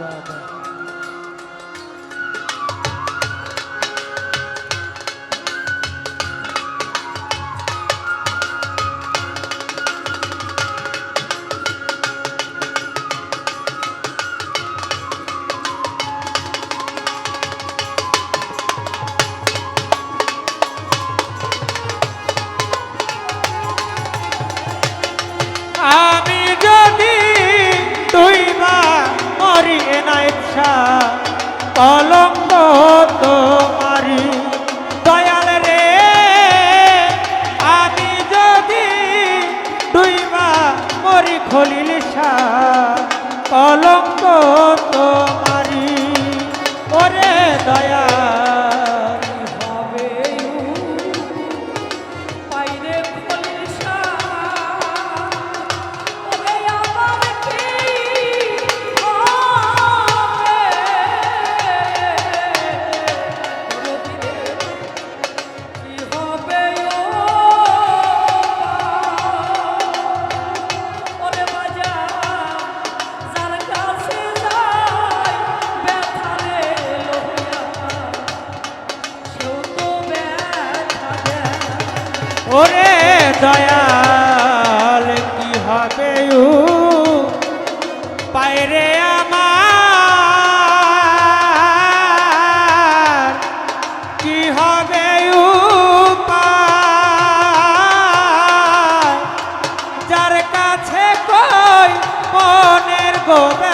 بابا. ওরে দয়াল কি হবে পায়রে আমার কি হবে যার কাছে কই মনের গোবে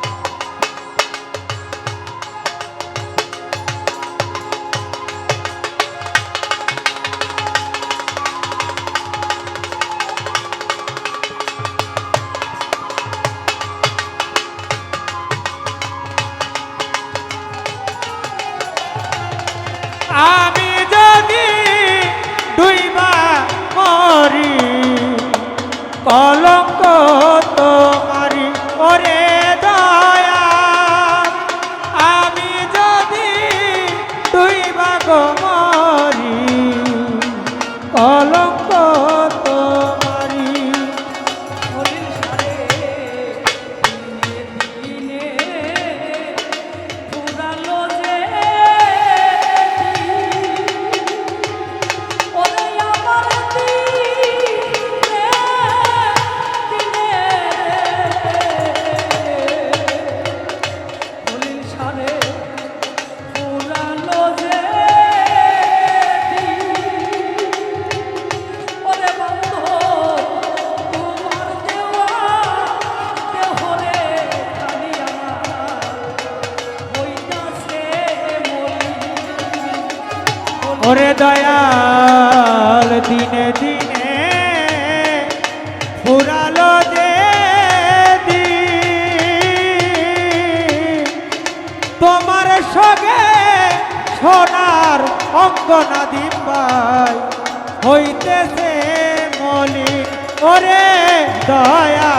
ওরে দয়াল, দিনে দিনে পুরালো যে তোমার সঙ্গে সোনার অঙ্গনা দিব্যাই হইতেছে মলিন। ওরে দয়া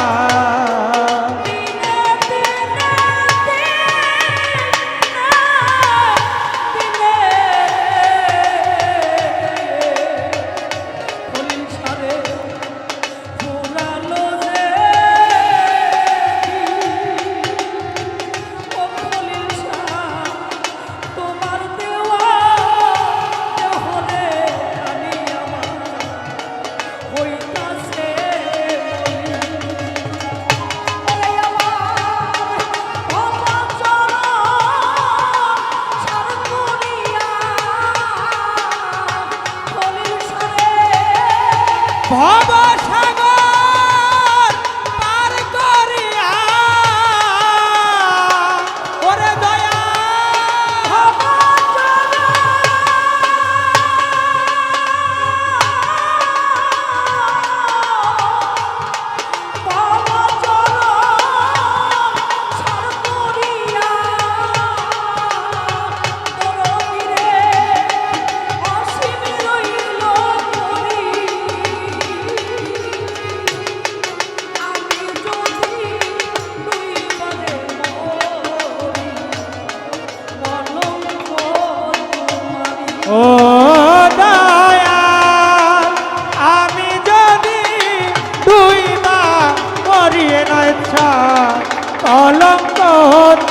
ভব নয় কলঙ্ক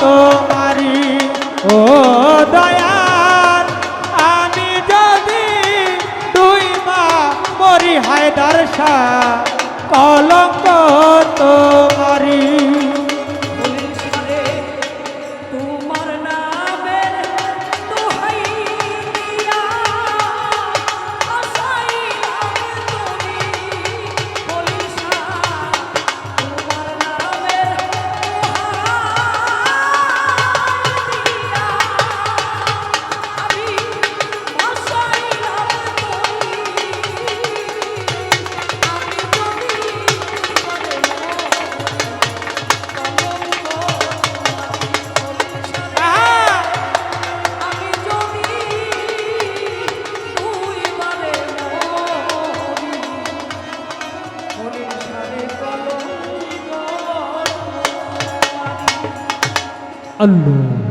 তোমারি ও দয়াল আমি যদি দুই মা মরি হায়দার শাহ কলঙ্ক আল্লাহ।